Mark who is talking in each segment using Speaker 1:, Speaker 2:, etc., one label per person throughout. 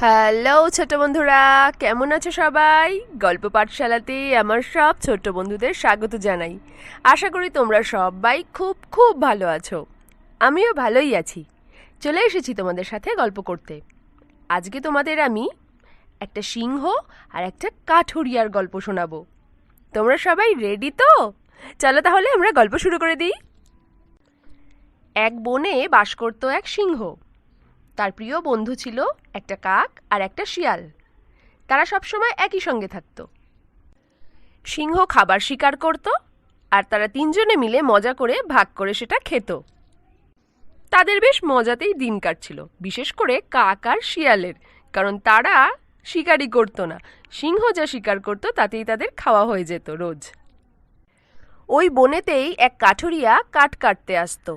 Speaker 1: Hello ছোট বন্ধুরা, কেমন আছো সবাই? গল্প পাঠশালাতে আমার সব ছোট বন্ধুদের স্বাগত জানাই। আশা করি তোমরা সবাই খুব খুব ভালো আছো। আমিও ভালোই আছি। চলে এসেছি তোমাদের সাথে গল্প করতে। আজকে তোমাদের আমি একটা সিংহ আর একটা কাঠুরিয়ার গল্প শোনাবো। তোমরা সবাই রেডি তো? চলো তাহলে আমরা গল্প শুরু করে দিই। এক বনে বাস করতো এক সিংহ। তার প্রিয় বন্ধু ছিল একটা কাক আর একটা শিয়াল। তারা সবসময় একই সঙ্গে থাকত। সিংহ খাবার শিকার করত আর তারা তিনজনে মিলে মজা করে ভাগ করে সেটা খেত। তাদের বেশ মজাতেই দিন কাটছিল, বিশেষ করে কাক আর শিয়ালের, কারণ তারা শিকারই করতো না। সিংহ যা শিকার করতো তাতেই তাদের খাওয়া হয়ে যেত রোজ। ওই বনেতেই এক কাঠুরিয়া কাঠ কাটতে আসতো।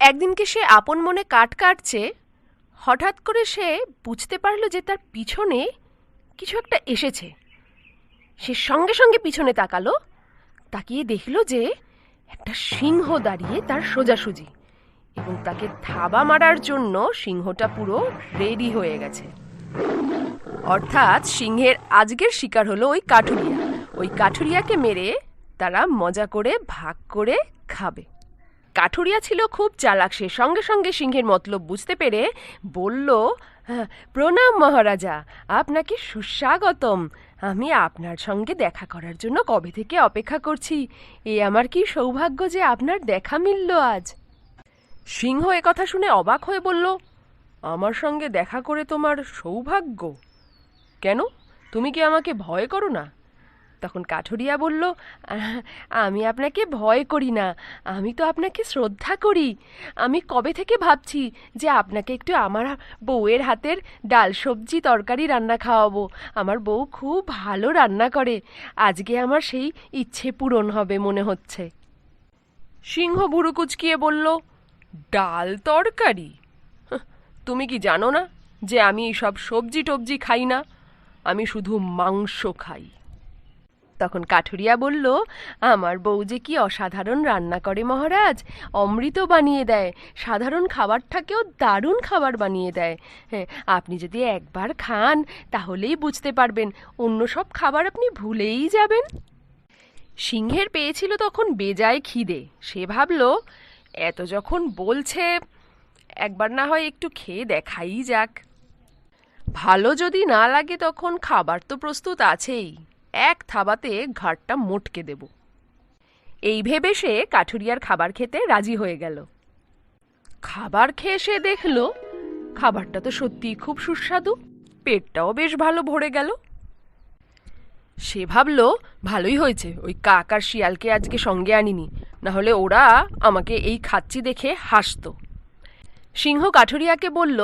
Speaker 1: একদিনকে সে আপন মনে কাঠ কাটছে? হঠাৎ করে সে বুঝতে পারল যে তার পিছনে কিছু একটা এসেছে। সে সঙ্গে সঙ্গে পিছনে তাকালো, তাকিয়ে দেখল যে একটা সিংহ দাঁড়িয়ে তার সোজাসুজি এবং তাকে থাবা মারার জন্য সিংহটা পুরো রেডি হয়ে গেছে। অর্থাৎ সিংহের আজকের শিকার হলো ওই কাঠুরিয়া। ওই কাঠুরিয়াকে মেরে তারা মজা করে, ভাগ করে খাবে। কাঠুরিয়া ছিল খুব চালাক। সে সঙ্গে সঙ্গে সিংহের মতলব বুঝতে পেরে বলল "হ্যাঁ, প্রণাম মহারাজা আপনাকে সুস্বাগতম। আমি আপনার সঙ্গে দেখা করার জন্য কবে থেকে অপেক্ষা করছি? এ আমার কি সৌভাগ্য যে আপনার দেখা মিলল আজ? সিংহ কথা শুনে অবাক হয়ে বলল আমার সঙ্গে দেখা করে তোমার সৌভাগ্য? কেন? তুমি কি আমাকে ভয় করো না? তখন কাঠুরিয়া বলল "আহ, আমি আপনাকে ভয় করি না আমি তো আপনাকে শ্রদ্ধা করি। আমি কবে থেকে ভাবছি যে আপনাকে একটু আমার বউয়ের হাতের ডাল সবজি তরকারি রান্না খাওয়াবো। আমার বউ খুব ভালো রান্না করে। আজকে আমার সেই ইচ্ছে পূরণ হবে মনে হচ্ছে। সিংহ বুড়ো কুচকিয়ে বলল ডাল তরকারি? তুমি কি জানো না যে আমি সব সবজি টবজি খাই না? আমি শুধু মাংস খাই। তখন কাঠুরিয়া বলল, আমার বউ যে কি অসাধারণ রান্না করে মহারাজ, অমৃত বানিয়ে দেয়, সাধারণ খাবারটাকেও দারুণ খাবার বানিয়ে দেয়। হ্যাঁ আপনি যদি একবার খান, তাহলেই বুঝতে পারবেন, অন্য সব খাবার আপনি ভুলেই যাবেন। সিংহের পেয়েছিল তখন বেজায় খিদে। সে ভাবল, এত যখন বলছে, একবার না হয় একটু খেয়ে দেখাই যাক। ভালো যদি না লাগে তখন খাবার তো প্রস্তুত আছেই। এক থাবাতে ঘাটটা মোটকে দেব। এই ভেবে সে কাঠুরিয়ার খাবার খেতে রাজি হয়ে গেল। খাবার খেয়ে সে দেখল, খাবারটা তো সত্যিই খুব সুস্বাদু, পেটটাও বেশ ভালো ভরে গেল। সে ভাবল, ভালোই হয়েছে, ওই কাক আর শিয়ালকে আজকে সঙ্গে আনিনি না হলে ওরা আমাকে এই খাচ্ছি দেখে হাসতো। সিংহ কাঠুরিয়াকে বলল,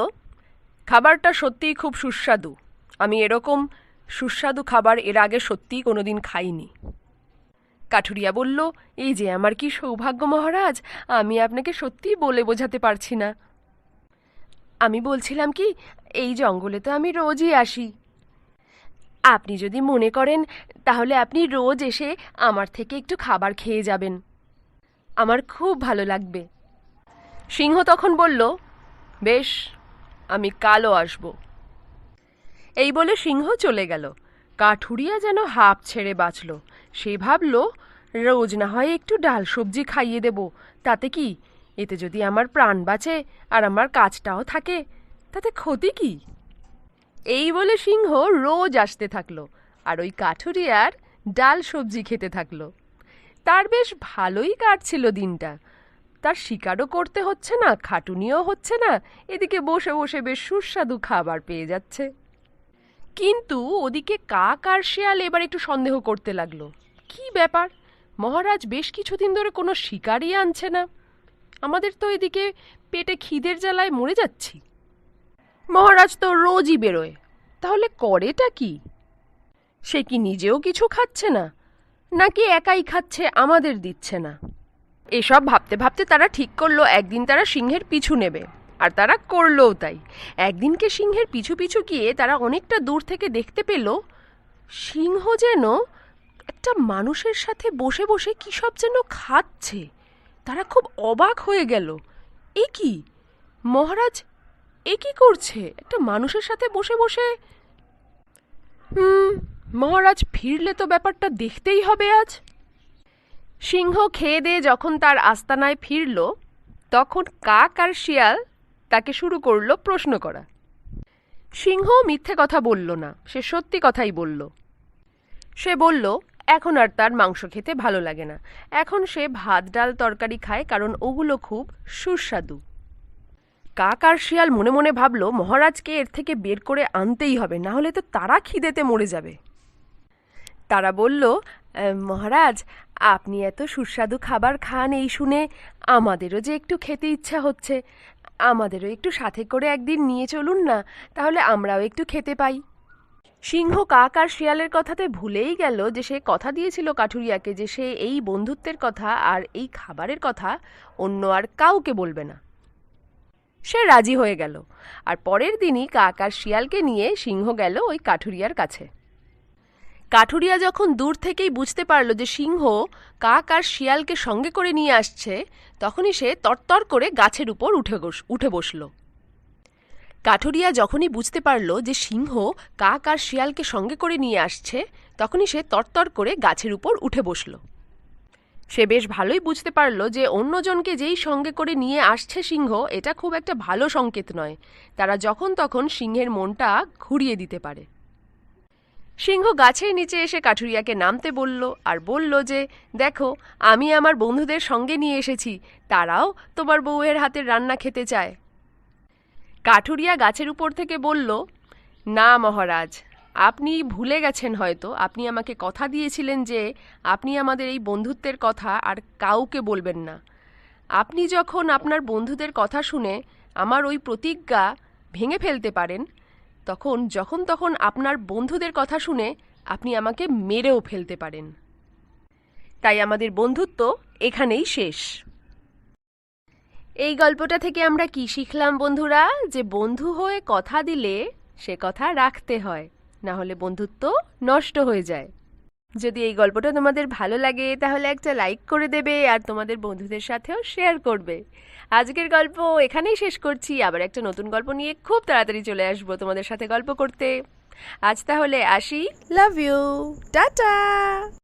Speaker 1: খাবারটা সত্যিই খুব সুস্বাদু, আমি এরকম সুস্বাদু খাবার এর আগে সত্যিই কোনোদিন খাইনি। কাঠুরিয়া বলল, এই যে আমার কি সৌভাগ্য মহারাজ, আমি আপনাকে সত্যিই বলে বোঝাতে পারছি না। আমি বলছিলাম কি, এই জঙ্গলে তো আমি রোজই আসি। আপনি যদি মনে করেন, তাহলে আপনি রোজ এসে আমার থেকে একটু খাবার খেয়ে যাবেন। আমার খুব ভালো লাগবে। সিংহ তখন বলল, বেশ, আমি কালও আসব। এই বলে সিংহ চলে গেল। কাঠুরিয়া যেন হাঁপ ছেড়ে বাঁচল। সে ভাবল, রোজ না হয় একটু ডাল সবজি খাইয়ে দেব। তাতে কি? এতে যদি আমার প্রাণ বাঁচে আর আমার কাজটাও থাকে, তাতে ক্ষতি কি? এই বলে সিংহ রোজ আসতে থাকল আর ওই কাঠুরিয়ার ডাল সবজি খেতে থাকল। তার বেশ ভালোই কাটছিল দিনটা। তার শিকারও করতে হচ্ছে না, খাটুনিও হচ্ছে না, এদিকে বসে বসে বেশ সুস্বাদু খাবার পেয়ে যাচ্ছে। কিন্তু ওদিকে কাক আর শেয়াল এবার একটু সন্দেহ করতে লাগল। কি ব্যাপার? মহারাজ বেশ কিছুদিন ধরে কোনো শিকারই আনছে না। আমাদের তো এদিকে পেটে খিদের জ্বালায় মরে যাচ্ছি। মহারাজ তো রোজই বেরোয়। তাহলে করেটা কি? সে কি নিজেও কিছু খাচ্ছে না? নাকি একাই খাচ্ছে, আমাদের দিচ্ছে না? এসব ভাবতে ভাবতে তারা ঠিক করল, একদিন তারা সিংহের পিছু নেবে। আর তারা করলোও তাই। একদিনকে সিংহের পিছু পিছু গিয়ে তারা অনেকটা দূর থেকে দেখতে পেল, সিংহ যেন একটা মানুষের সাথে বসে বসে কী সব যেন খাচ্ছে। তারা খুব অবাক হয়ে গেল। এ কি? মহারাজ, এ কি করছে? একটা মানুষের সাথে বসে বসে? হুম, মহারাজ, ফিরলে তো ব্যাপারটা দেখতেই হবে আজ। সিংহ খেয়ে দিয়ে যখন তার আস্তানায় ফিরল, তখন কাক আর শিয়াল তাকে শুরু করল প্রশ্ন করা। সিংহ মিথ্যে কথা বলল না, সে সত্যি কথাই বলল। সে বলল, এখন আর তার মাংস খেতে ভালো লাগে না। এখন সে ভাত, ডাল, তরকারি খায় কারণ ওগুলো খুব সুস্বাদু। কাক আর শিয়াল মনে মনে ভাবল, মহারাজকে এর থেকে বের করে আনতেই হবে, না হলে তো তারা খিদেতে মরে যাবে। তারা বলল মহারাজ, আপনি এত সুস্বাদু খাবার খান এই শুনে, আমাদেরও যে একটু খেতে ইচ্ছা হচ্ছে। আমাদেরও একটু সাথে করে একদিন নিয়ে চলুন না, তাহলে আমরাও একটু খেতে পাই। সিংহ কাক আর শিয়ালের কথাতে ভুলেই গেল যে সে কথা দিয়েছিল কাঠুরিয়াকে যে সে এই বন্ধুত্বের কথা আর এই খাবারের কথা অন্য আর কাউকে বলবে না। সে রাজি হয়ে গেল। আর পরের দিনই কাক আর শিয়ালকে নিয়ে সিংহ গেল ওই কাঠুরিয়ার কাছে। কাঠুরিয়া যখন দূর থেকেই বুঝতে পারল যে সিংহ কাক আর শিয়ালকে সঙ্গে করে নিয়ে আসছে, তখনই সে তরতর করে গাছের উপর উঠে উঠে বসল। কাঠুরিয়া যখনই বুঝতে পারল যে সিংহ কাক আর শিয়ালকে সঙ্গে করে নিয়ে আসছে, তখনই সে তরতর করে গাছের উপর উঠে বসল। সে বেশ ভালোই বুঝতে পারল যে অন্যজনকে যেই সঙ্গে করে নিয়ে আসছে সিংহ, এটা খুব একটা ভালো সংকেত নয়। তারা যখন তখন সিংহের মনটা ঘুরিয়ে দিতে পারে। সিংহ গাছের নিচে এসে কাঠুরিয়াকে নামতে বলল আর বলল যে, দেখো, আমি আমার বন্ধুদের সঙ্গে নিয়ে এসেছি। তারাও তোমার বউয়ের হাতের রান্না খেতে চায়। কাঠুরিয়া গাছের উপর থেকে বলল, না মহারাজ, আপনি ভুলে গেছেন হয়তো। আপনি আমাকে কথা দিয়েছিলেন যে, আপনি আমাদের এই বন্ধুত্বের কথা আর কাউকে বলবেন না। আপনি যখন আপনার বন্ধুদের কথা শুনে আমার ওই প্রতিজ্ঞা ভেঙে ফেলতে পারেন তখন, যখন তখন আপনার বন্ধুদের কথা শুনে আপনি আমাকে মেরেও ফেলতে পারেন। তাই আমাদের বন্ধুত্ব এখানেই শেষ। এই গল্পটা থেকে আমরা কি শিখলাম বন্ধুরা? যে বন্ধু হয়ে কথা দিলে সে কথা রাখতে হয়, না হলে বন্ধুত্ব নষ্ট হয়ে যায়। যদি এই গল্পটা তোমাদের ভালো লাগে, তাহলে একটা লাইক করে দেবে আর তোমাদের বন্ধুদের সাথেও শেয়ার করবে। আজকের গল্প এখানেই শেষ করছি। আবার একটা নতুন গল্প নিয়ে খুব তাড়াতাড়ি চলে আসব তোমাদের সাথে গল্প করতে। আজ তাহলে আসি। Love you tata